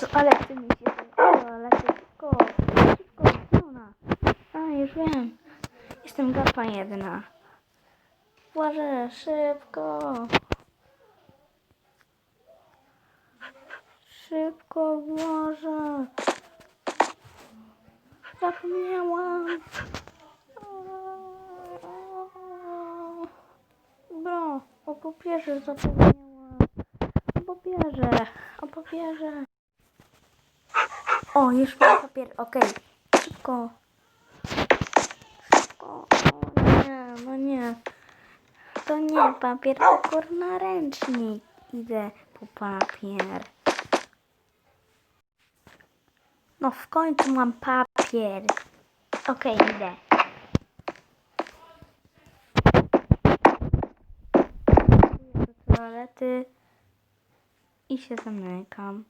Jezu, ale chce mi się ale szybko, szybko, ona. A, już wiem. Jestem gapa jedna. Boże, szybko. Szybko, Boże. Zapomniałam. Bro, o papierze zapomniałam. O papierze, o papierze. O, już mam papier, okej. Szybko. Szybko. O nie, no nie. To nie papier, to kurna ręcznik. Idę po papier. No w końcu mam papier. Okej, idę. Idę do toalety i się zamykam.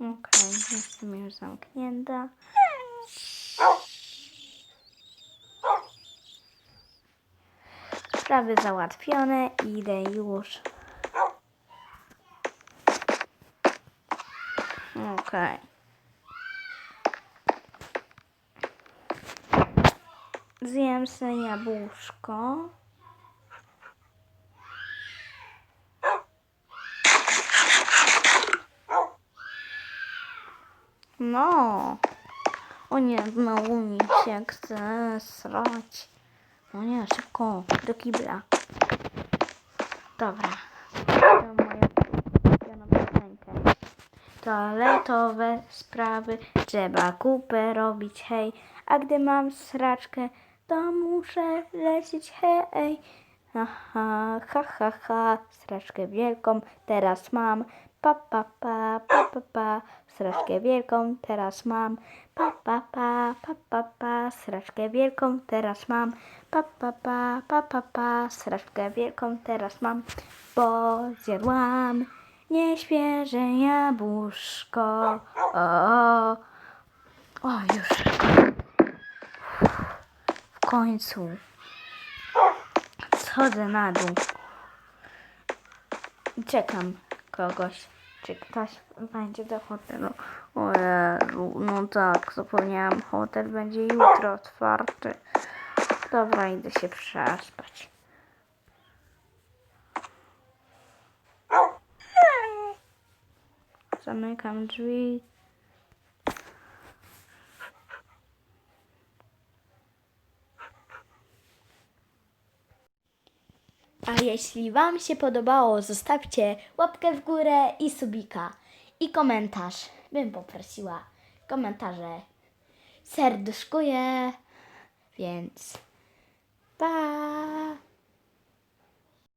Okej, jestem już zamknięta. Sprawy załatwione, idę już. Okej. Zjem sobie jabłuszko. No. O nie, znowu mi się chce srać. O nie, szybko, do kibla. Dobra. To moja piosenka. Toaletowe sprawy trzeba kupę robić, hej. A gdy mam sraczkę, to muszę lecieć, hej. Aha, ha, ha, ha, sraczkę wielką teraz mam. Pa, pa, pa, pa, pa, pa, sraczkę wielką teraz mam. Pa, pa, pa, pa, pa, pa, sraczkę wielką teraz mam. Pa, pa, pa, pa, pa, pa, sraczkę wielką teraz mam. Bo zjadłam nieświeże jabłuszko. O, o, już. W końcu. Schodzę na dół. Czekam kogoś. Czy ktoś będzie do hotelu. O no tak, zapomniałam. Hotel będzie jutro otwarty. Dobra, idę się przespać. Zamykam drzwi. A jeśli Wam się podobało, zostawcie łapkę w górę i subika. I komentarz. Bym poprosiła. Komentarze serduszkuję. Więc pa!